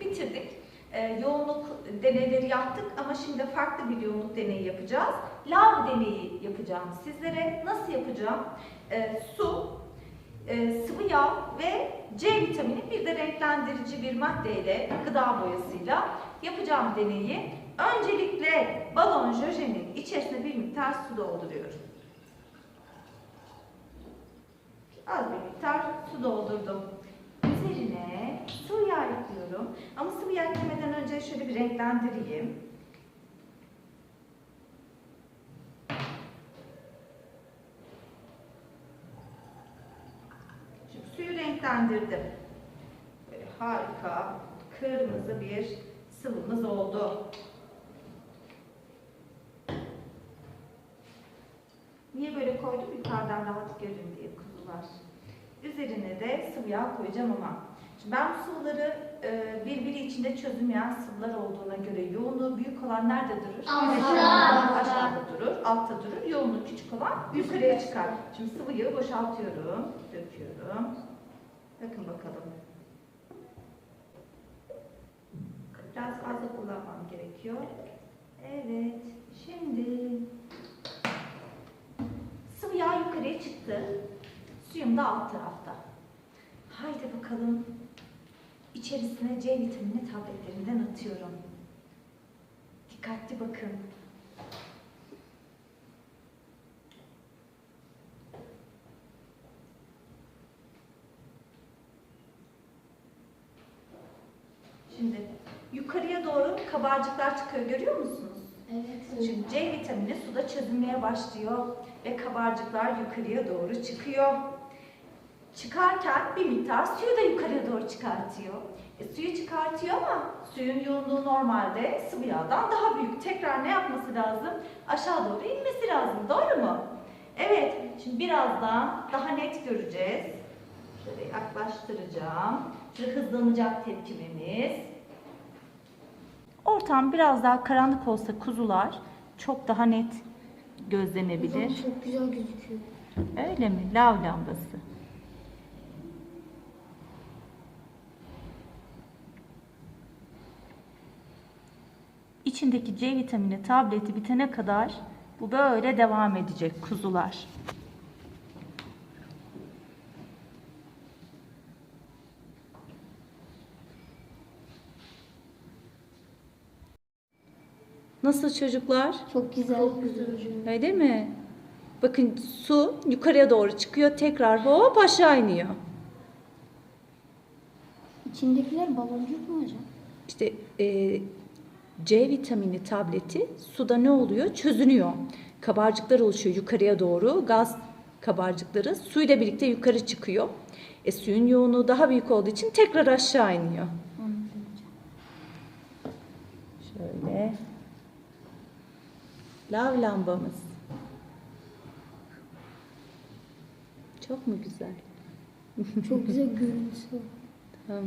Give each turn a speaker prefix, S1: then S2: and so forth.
S1: bitirdik. Ee, yoğunluk deneyleri yaptık ama şimdi farklı bir yoğunluk deneyi yapacağız. Lav deneyi yapacağım sizlere. Nasıl yapacağım? Ee, su, e, sıvı yağ ve C vitamini bir de renklendirici bir maddeyle, gıda boyasıyla yapacağım deneyi. Öncelikle balon jöjenin içerisine bir miktar su dolduruyorum. Az bir miktar su doldurdum. Ekliyorum. Ama sıvı yağ eklemeden önce şöyle bir renklendireyim. Şimdi suyu renklendirdim. Böyle harika kırmızı bir sıvımız oldu. Niye böyle koydum? Yukarıdan rahat görün diye kuzular. Üzerine de sıvı yağ koyacağım ama. Şimdi ben bu sıvıları e, birbiri içinde çözülmeyen sıvılar olduğuna göre yoğunluğu büyük olan nerede durur?
S2: Altta.
S1: Aşağıda durur, altta durur. Yoğunluğu küçük olan yukarıya çıkar. Şimdi sıvı yağı boşaltıyorum, döküyorum. Bakın bakalım. Biraz fazla kullanmam gerekiyor. Evet, şimdi sıvı yağ yukarıya çıktı. Suyum da alt tarafta. Haydi bakalım. İçerisine C vitamini tabletlerinden atıyorum. Dikkatli bakın. Şimdi yukarıya doğru kabarcıklar çıkıyor görüyor musunuz?
S2: Evet.
S1: Şimdi C vitamini suda çözülmeye başlıyor ve kabarcıklar yukarıya doğru çıkıyor. Çıkarken bir miktar suyu da yukarıya doğru çıkartıyor. E, suyu çıkartıyor ama suyun yoğunluğu normalde sıvı yağdan daha büyük. Tekrar ne yapması lazım? Aşağı doğru inmesi lazım. Doğru mu? Evet. Şimdi birazdan daha net göreceğiz. Şöyle yaklaştıracağım. Şöyle hızlanacak tepkimemiz. Ortam biraz daha karanlık olsa kuzular çok daha net gözlenebilir.
S2: Çok güzel gözüküyor.
S1: Öyle mi? Lav lambası. İçindeki C vitamini tableti bitene kadar bu böyle devam edecek kuzular. Nasıl çocuklar?
S2: Çok güzel. Çok güzel.
S1: Öyle mi? Bakın su yukarıya doğru çıkıyor. Tekrar hop aşağı iniyor.
S2: İçindekiler baloncuk mu hocam?
S1: İşte e, C vitamini tableti suda ne oluyor? Çözünüyor. Kabarcıklar oluşuyor yukarıya doğru. Gaz kabarcıkları suyla birlikte yukarı çıkıyor. E, suyun yoğunluğu daha büyük olduğu için tekrar aşağı iniyor. Şöyle. Lav lambamız. Çok mu güzel?
S2: Çok güzel görüntüsü.
S1: Tamam.